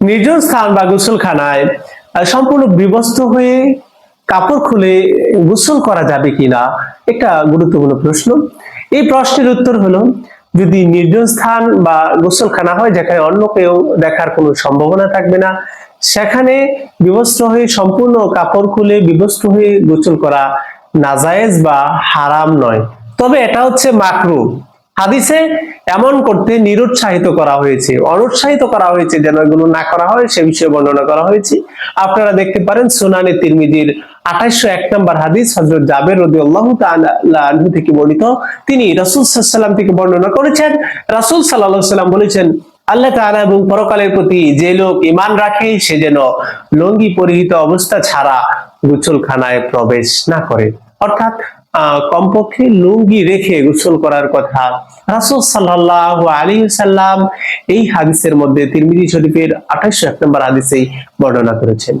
নির্জন স্থান বা গোসলখানায় সম্পূর্ণ বিবস্ত হয়ে কাপড় খুলে গোসল করা যাবে কিনা? একটা গুরুত্বপূর্ণ প্রশ্ন। এই প্রশ্নের উত্তর হলো, যদি নির্জন স্থান বা গোসলখানা হয়, যেখানে অন্য কেউ দেখার কোনো সম্ভাবনা থাকবে না, সেখানে বিবস্ত্র হয়ে সম্পূর্ণ কাপড় খুলে বিবস্ত্র হয়ে গোসল করা নাজায়েজ বা হারাম নয়। তবে এটা হচ্ছে মাকরু। হাদিসে এমন করতে নিরুৎসাহিত করা হয়েছে, অনুৎসাহিত করা হয়েছে যেন এগুলো না করা হয়, সে বিষয়ে বর্ণনা করা হয়েছে। আপনারা দেখতে পারেন সুনানি তিরমিজির আঠাইশো এক নম্বর হাদিস হজরত জাবের রদি আল্লাহ থেকে বর্ণিত। তিনি রাসুল সাল্লাম থেকে বর্ণনা করেছেন। রাসুল সাল্লাহ সাল্লাম বলেছেন, আল্লাহ তাআলা এবং পরকালের প্রতি যে লোক ইমান রাখে, সে যেন লঙ্গি পরিহিত অবস্থা ছাড়া গোসলখানায় প্রবেশ না করে। অর্থাৎ কমপক্ষে লুঙ্গি রেখে গোসল করার কথা রাসুল সাল্লাহ আলী সাল্লাম এই হাদিসের মধ্যে তিরমিজি শরীফের 28 এক নম্বর হাদিসেই বর্ণনা করেছেন।